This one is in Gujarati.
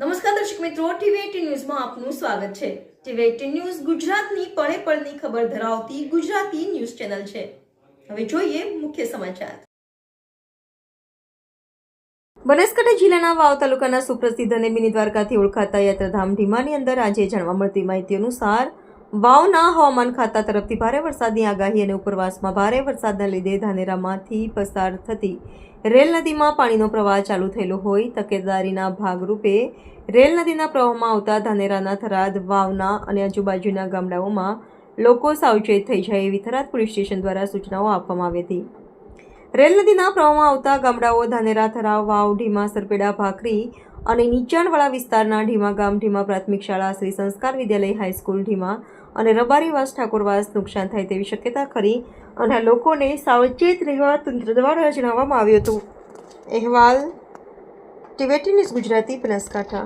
નમસ્કાર દર્શક મિત્રો ટીવી ન્યૂઝમાં આપનું સ્વાગત છે. ટીવી એટીન ન્યૂઝ ગુજરાતની પળે પળની ખબર ધરાવતી ગુજરાતી ન્યૂઝ ચેનલ છે. હવે જોઈએ મુખ્ય સમાચાર. બનાસકાંઠા જિલ્લાના વાવ તાલુકાના સુપ્રસિદ્ધ અને મિની દ્વારકાથી ઓળખાતા યાત્રાધામ ઢીમાની અંદર આજે જાણવા મળતી માહિતી અનુસાર વાવના હવામાન ખાતા તરફથી ભારે વરસાદની આગાહી અને ઉપરવાસમાં ભારે વરસાદના લીધે ધાનેરામાંથી પસાર થતી રેલ નદીમાં પાણીનો પ્રવાહ ચાલુ થયેલો હોય તકેદારીના ભાગરૂપે રેલ નદીના પ્રવાહમાં આવતા ધાનેરાના થરાદ, વાવના અને આજુબાજુના ગામડાઓમાં લોકો સાવચેત થઈ જાય એવી થરાદ પોલીસ સ્ટેશન દ્વારા સૂચનાઓ આપવામાં આવી હતી. રેલ નદીના પ્રવાહમાં આવતા ગામડાઓ ધાનેરા, થરાવ, વાવ, ઢીમા, સરપેડા, ભાખરી અને નીચાણવાળા વિસ્તારના ઢીમા ગામ, ઢીમા પ્રાથમિક શાળા, શ્રી સંસ્કાર વિદ્યાલય, હાઈસ્કૂલ, ઢીમા અને રબારીવાસ ઠાકોરવાસ નુકસાન થાય તેવી શક્યતા ખરી અને લોકોને સાવચેત રહેવા તંત્ર દ્વારા જણાવવામાં આવ્યું હતું. અહેવાલ ટીવેટી ગુજરાતી બનાસકાંઠા.